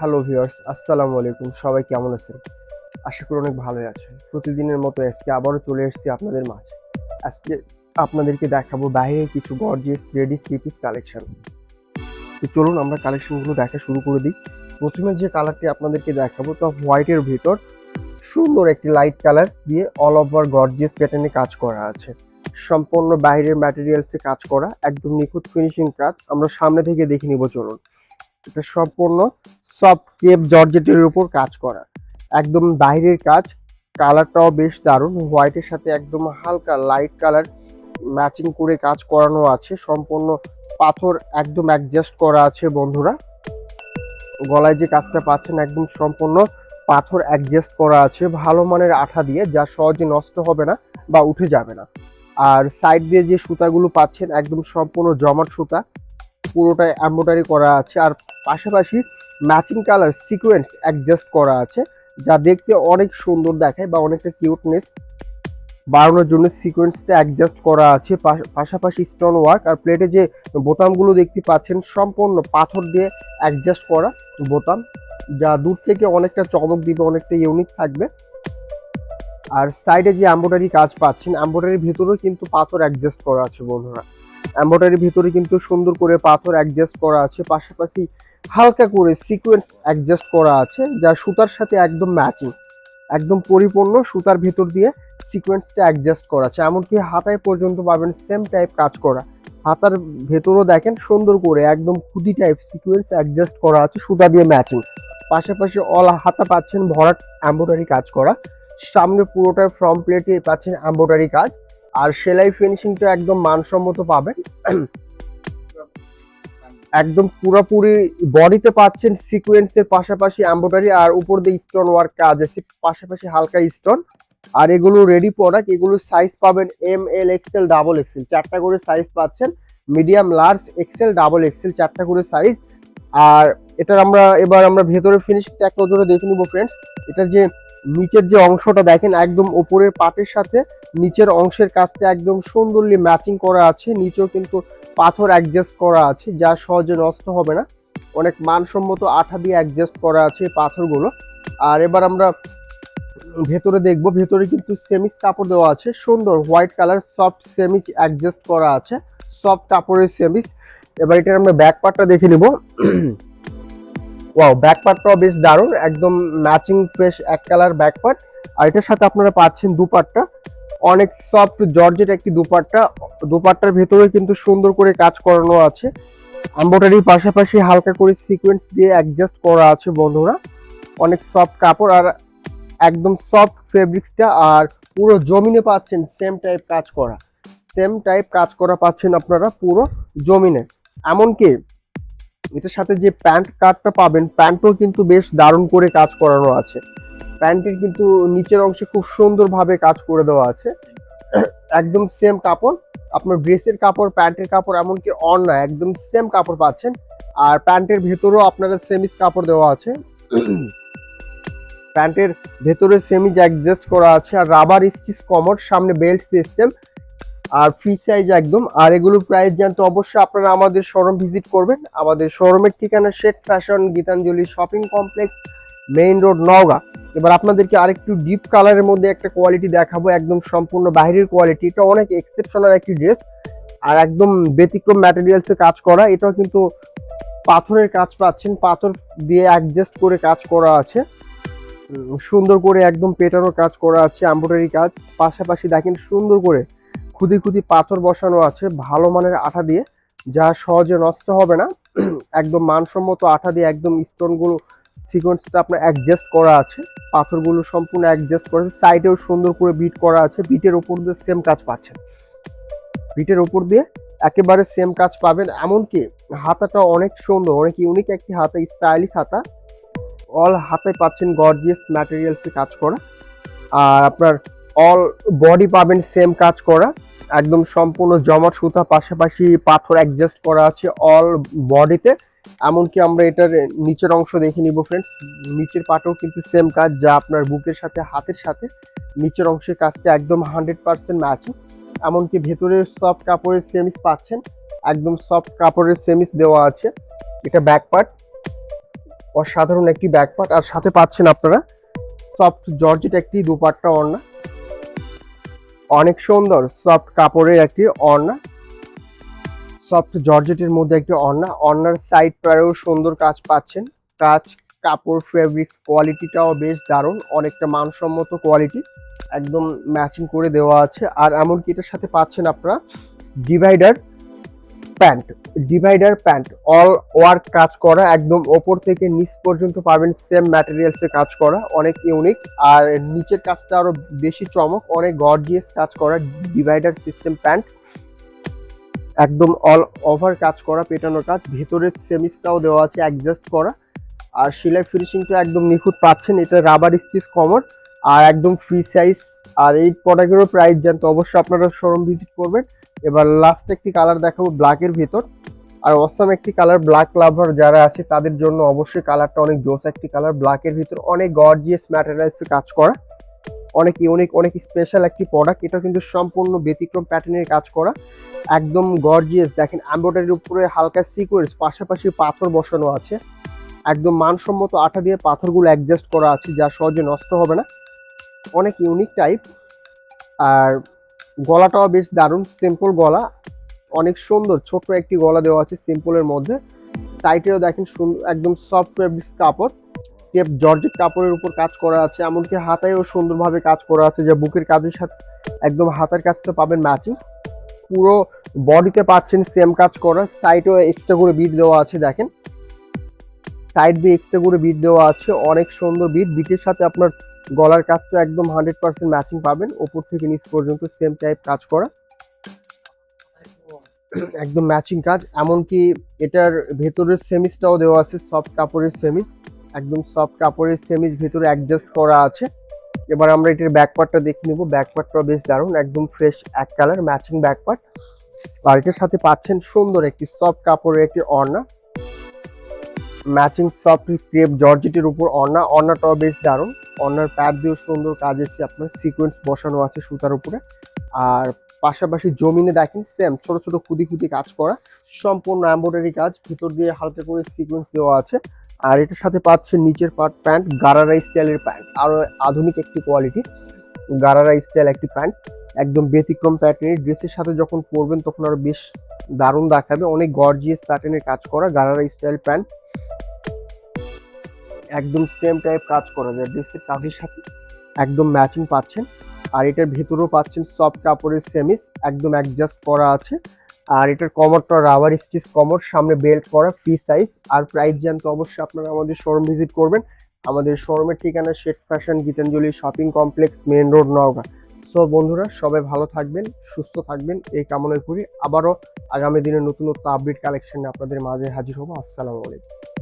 Hello viewers আসসালামু আলাইকুম। সবাই কেমন আছেন? আশা করি অনেক ভালোই আছেন। প্রতিদিনের মতো আজকে আবারও চলে এসেছি আপনাদের মাঝে। আজকে আপনাদেরকে দেখাবো বাইরে কিছু gorgeous ready three piece collection তো চলুন আমরা কালেকশনগুলো দেখা শুরু করে দিই। প্রথমে যে কালারটি আপনাদেরকে দেখাবো, তা হোয়াইটের ভিতর সুন্দর একটি লাইট কালার দিয়ে অল ওভার গর্জিয়াস প্যাটার্নে কাজ করা আছে। সম্পূর্ণ বাইরের ম্যাটেরিয়ালসে কাজ করা, একদম নিখুঁত ফিনিশিং কাজ। আমরা সামনে থেকে দেখে নিব, চলুন। এটা সম্পূর্ণ সফট কেপ জর্জেটের উপর কাজ করা। একদম বাইরের কাজ, কালারটাও বেশ দারুণ। হোয়াইটের সাথে একদম হালকা লাইট কালার ম্যাচিং করে কাজ করানো আছে। সম্পূর্ণ পাথর একদম অ্যাডজাস্ট করা আছে বন্ধুরা। গলায় যে কাজটা পাচ্ছেন একদম সম্পূর্ণ পাথর অ্যাডজাস্ট করা আছে। ভালো মানের আঠা দিয়ে, যা সহজে নষ্ট হবে না বা উঠে যাবে না। আর সাইড দিয়ে যে সুতাগুলো পাচ্ছেন, একদম সম্পূর্ণ জমাট সুতা। পুরোটাই এম্ব্রয়ডারি করা আছে। আর পাশাপাশি ম্যাচিং কালার সিকোয়েন্স অ্যাডজাস্ট করা আছে, যা দেখতে অনেক সুন্দর দেখায় বা অনেকটা কিউটনেস বাড়ানোর জন্য সিকোয়েন্সটা অ্যাডজাস্ট করা আছে। পাশাপাশি স্টোন ওয়ার্ক আর প্লেটে যে বোতামগুলো দেখতে পাচ্ছেন, সম্পূর্ণ পাথর দিয়ে অ্যাডজাস্ট করা বোতাম, যা দূর থেকে অনেকটা চমক দিবে, অনেকটা ইউনিক থাকবে। আর সাইডে যে এম্ব্রয়ডারি কাজ পাচ্ছেন এম্ব্রয়ডারির ভেতরেও কিন্তু পাথর অ্যাডজাস্ট করা আছে বন্ধুরা। এম্ব্রয়ডারির ভিতরে কিন্তু সুন্দর করে পাথর অ্যাডজাস্ট করা আছে, পাশাপাশি হালকা করে সিকোয়েন্স অ্যাডজাস্ট করা আছে, যা সুতার সাথে একদম ম্যাচিং একদম পরিপূর্ণ সুতার ভেতর দিয়ে সিকোয়েন্সটা অ্যাডজাস্ট করা আছে। এমনকি হাতায় পর্যন্ত পাবেন সেম টাইপ কাজ করা। হাতার ভেতরও দেখেন সুন্দর করে একদম খুদি টাইপ সিকোয়েন্স অ্যাডজাস্ট করা আছে, সুতা দিয়ে ম্যাচিং পাশাপাশি অল হাতা পাচ্ছেন ভরাট এম্ব্রয়ডারি কাজ করা। সামনে পুরোটা ফ্রম প্লেটে পাচ্ছেন এম্ব্রয়ডারি কাজ। আর সেলাই ফিনিশিংটা একদম মানসম্মত পাবেন। একদম পুরোপুরি বডিতে পাচ্ছেন সিকোয়েন্সের পাশাপাশি এম্ব্রয়ডারি আর উপর দিয়ে স্টোন ওয়ার্ক কাজ আছে, পাশাপাশি হালকা স্টোন আর এগুলো রেডি প্রোডাক্ট এগুলো সাইজ পাবেন M L XL double XL চারটা করে সাইজ পাচ্ছেন। Medium large XL double XL চারটা করে সাইজ আর এটার আমরা, এবার আমরা ভেতরে ফিনিশিংটা এক নজরে দেখে নিব ফ্রেন্ডস এটা যে নিচের যে অংশটা দেখেন, একদম ওপরের পাটের সাথে নিচের অংশের কাজটা একদম সুন্দরলি ম্যাচিং করা আছে। নিচেও কিন্তু পাথর অ্যাডজাস্ট করা আছে, যা সহজে নষ্ট হবে না। অনেক মানসম্মত আঠা দিয়ে অ্যাডজাস্ট করা আছে পাথরগুলো। আর এবার আমরা ভেতরে দেখব, ভেতরে কিন্তু সেমিস কাপড় দেওয়া আছে, সুন্দর হোয়াইট কালার, সফট সেমিস অ্যাডজাস্ট করা আছে, সফট কাপড়ের সেমিস এবার এটার আমরা ব্যাক পার্টটা দেখে নিব। ওয়াও ব্যাক পার্টটাও বেশ দারুণ, একদম ম্যাচিং ফ্রেশ এক কালার ব্যাক পার্ট আর এটার সাথে আপনারা পাচ্ছেন দুপাট্টা। অনেক সফট জর্জেট একটি দুপাট্টা। দুপাট্টার ভেতরে কিন্তু সুন্দর করে কাজ করানো আছে। এম্ব্রয়ডারির পাশাপাশি হালকা করে সিকোয়েন্স দিয়ে অ্যাডজাস্ট করা আছে বন্ধুরা। অনেক সফট কাপড় আর একদম সফট ফেব্রিক্সটা আর পুরো জমিনে পাচ্ছেন সেম টাইপ কাজ করা। সেম টাইপ কাজ করা পাচ্ছেন আপনারা পুরো জমিনে। এমনকি এটার সাথে যে প্যান্ট কাটটা পাবেন, প্যান্টও কিন্তু বেশ দারুণ করে কাজ করানো আছে। প্যান্টের কিন্তু নিচের অংশে খুব সুন্দরভাবে কাজ করে দেওয়া আছে। একদম সেম কাপড়, আপনার ড্রেসের কাপড়, প্যান্টের কাপড় এমনকি অন্য একদম সেম কাপড় পাচ্ছেন। আর প্যান্টের ভেতরেও আপনারা সেমিস কাপড় দেওয়া আছে। প্যান্টের ভেতরে সেমিজ অ্যাডজাস্ট করা আছে। আর রাবার স্টিচ কমর সামনে বেল্ট সিস্টেম আর ফ্রি সাইজ একদম। আর এগুলোর প্রাইস জানতে অবশ্যই আপনারা আমাদের শোরুম ভিজিট করবেন। আমাদের শোরুমের ঠিকানা Sheikh fashion Gitanjali shopping complex, main road, Naogaon. এবার আপনাদেরকে আরেকটু ডিপ কালারের মধ্যে একটা কোয়ালিটি দেখাবো, একদম সম্পূর্ণ বাইরের কোয়ালিটি এটা অনেক এক্সেপশনাল একটি ড্রেস আর একদম ব্যতিক্রম ম্যাটেরিয়ালসে কাজ করা। এটাও কিন্তু পাথরের কাজ পাচ্ছেন। পাথর দিয়ে অ্যাডজাস্ট করে কাজ করা আছে। সুন্দর করে একদম পেটানো কাজ করা আছে এম্ব্রয়ডারি কাজ। পাশাপাশি দেখেন সুন্দর করে খুদি খুদি পাথর বসানো আছে, ভালো মানের আঠা দিয়ে, যা সহজে নষ্ট হবে না। একদম মানসম্মত আঠা দিয়ে একদম স্টোনগুলো সিকোয়েন্সটা আপনার অ্যাডজাস্ট করা আছে। পাথরগুলো সম্পূর্ণ অ্যাডজাস্ট করা আছে। সাইডেও সুন্দর করে বিট করা আছে। বিটের উপর দিয়ে সেম কাজ পাচ্ছেন। বিটের উপর দিয়ে একেবারে সেম কাজ পাবেন। এমনকি হাতাটা অনেক সুন্দর, অনেক ইউনিক একটি হাতা স্টাইলিশ হাতা। অল হাতে পাচ্ছেন গর্জিয়াস ম্যাটেরিয়ালসে কাজ করা। আর আপনার অল বডি পাবেন সেম কাজ করা। একদম সম্পূর্ণ জমাট সুতা, পাশাপাশি পাথর অ্যাডজাস্ট করা আছে অল বডিতে এমনকি আমরা এটার নিচের অংশ দেখে নিব ফ্রেন্ডস নিচের পাটেও কিন্তু সেম কাজ যা আপনার বুকের সাথে, হাতের সাথে। নিচের অংশের কাজটা একদম হান্ড্রেড পার্সেন্ট ম্যাচিং এমনকি ভেতরে সফট কাপড়ের সেমিস পাচ্ছেন। একদম সফট কাপড়ের সেমিস দেওয়া আছে। এটা ব্যাক পার্ট অসাধারণ একটি ব্যাক পার্ট আর সাথে পাচ্ছেন আপনারা সফট জর্জেট একটি দুপাট্টা ওড়না। অনেক সুন্দর সফট কাপড়ের একটি ওড়না সফট জর্জেটের মধ্যে একটি ওড়না অর্নার সাইড প্রায়ও সুন্দর কাজ পাচ্ছেন। কাজ, কাপড় ফেব্রিক কোয়ালিটিটাও বেশ দারুণ, অনেকটা মানসম্মত কোয়ালিটি একদম ম্যাচিং করে দেওয়া আছে। আর এমনকি এটার সাথে পাচ্ছেন আপনারা divider pant, divider pant all work কাজ করা, একদম ওপর থেকে নিচ পর্যন্ত পাবেন সেম ম্যাটেরিয়ালসে কাজ করা, অনেক ইউনিক আর নিচের কাজটা আরও বেশি চমক, অনেক গর্জিয়াস কাজ করা ডিভাইডার সিস্টেম প্যান্ট। একদম অল ওভার কাজ করা পেটানোর কাজ, ভেতরের সেমিসটাও দেওয়া আছে অ্যাডজাস্ট করা। আর সেলাই ফিনিশিংটা একদম নিখুঁত পাচ্ছেন, এটা রাবার স্টিচ কমর আর একদম ফ্রি সাইজ আর এই প্রোডাক্টেরও প্রাইস জানতে অবশ্যই আপনারা শোরুম ভিজিট করবেন। এবার লাস্ট একটি কালার দেখাবো ব্ল্যাকের ভিতর। আর অসাম একটি কালার ব্ল্যাক লাভার যারা আছে, তাদের জন্য অবশ্যই কালারটা অনেক জোস। একটি কালার ব্ল্যাকের ভিতর অনেক গর্জিয়াস ম্যাটেরিয়ালসে কাজ করা। অনেক ইউনিক অনেক স্পেশাল একটি প্রোডাক্ট এটা কিন্তু সম্পূর্ণ ব্যতিক্রম প্যাটার্নের কাজ করা। একদম গর্জিয়াস দেখেন এমব্রয়ডারির উপরে হালকা সিকোয়েন্স পাশাপাশি পাথর বসানো আছে। একদম মানসম্মত আঠা দিয়ে পাথরগুলো অ্যাডজাস্ট করা আছে, যা সহজে নষ্ট হবে না। অনেক ইউনিক টাইপ আর গলাটাও বেশ দারুণ সিম্পল গলা। অনেক সুন্দর, ছোট্ট একটি গলা দেওয়া আছে সিম্পলের মধ্যে। সাইডেও দেখেন একদম সফট ফেব্রিক কাপড়। টেপ জর্জেট কাপড়ের উপর কাজ করা আছে, এমনকি হাতায়ও সুন্দরভাবে কাজ করা আছে যে বুকের কাজের সাথে একদম হাতার কাজটা পাবেন ম্যাচিং পুরো বডিতে পাচ্ছেন সেম কাজ করা সাইডেও এক্সট্রা করে বিট দেওয়া আছে, দেখেন। সাইড দিয়ে এক্সট্রা করে বিট দেওয়া আছে, অনেক সুন্দর বিট বিটের সাথে আপনার গলার কাজটা একদম হান্ড্রেড পার্সেন্ট ম্যাচিং পাবেন। ওপর থেকে নিচ পর্যন্ত সেম টাইপ কাজ করা। একদম ম্যাচিং কাজ, এমনকি এটার ভেতরের সেমিসটাও দেওয়া আছে সফট কাপড়ের সেমিজ। একদম সফট কাপড়ের সেমিজ ভেতরে অ্যাডজাস্ট করা আছে। এবার আমরা এটার ব্যাকপার্টটা দেখে নেব। ব্যাকপার্টটাও বেশ দারুণ, একদম ফ্রেশ এক কালার ম্যাচিং ব্যাকপার্ট আর সাথে পাচ্ছেন সুন্দর একটি সফট কাপড়ের একটি অর্না ম্যাচিং সফট ক্রেপ জর্জেটের উপর অর্না অর্নাটাও বেশ দারুণ। অর্নার প্যাড দিয়েও সুন্দর কাজ এসেছে আপনার সিকোয়েন্স বসানো আছে সুতার উপরে। আর পাশাপাশি জমিনে দেখেন সেম ছোট ছোট খুদি খুদি কাজ করা, সম্পূর্ণ এম্ব্রয়ডারি কাজ, ভিতর দিয়ে হালকা করে সিকোয়েন্স দেওয়া আছে। আর এটার সাথে পাচ্ছেন নিচের পার্ট প্যান্ট গারারা স্টাইলের প্যান্ট আরও আধুনিক একটি কোয়ালিটি গারারা স্টাইল একটি প্যান্ট একদম ব্যতিক্রম প্যাটার্নের ড্রেসের সাথে যখন পরবেন তখন আরও বেশ দারুণ দেখাবে। অনেক গর্জিয়াস প্যাটার্নের কাজ করা গারারা স্টাইল প্যান্ট একদম সেম টাইপ কাজ করা যায়। ড্রেসের কাজের সাথে একদম ম্যাচিং পাচ্ছেন। আর এটার ভেতরেও পাচ্ছেন সফট কাপড়ের সেমিস একদম অ্যাডজাস্ট করা আছে। আর এটার কমরটা রাবার স্টিচ কমর সামনে বেল্ট করা ফ্রি সাইজ আর প্রাইস জানতে অবশ্যই আপনারা আমাদের শোরুম ভিজিট করবেন। আমাদের শোরুমের ঠিকানা Sheikh fashion Gitanjali shopping complex main road Naogaon. So বন্ধুরা, সবাই ভালো থাকবেন, সুস্থ থাকবেন। এই কামনায় করি। আবারও আগামী দিনে নতুন নতুন আপডেট কালেকশন আপনাদের মাঝে হাজির হব। আসসালামু আলাইকুম।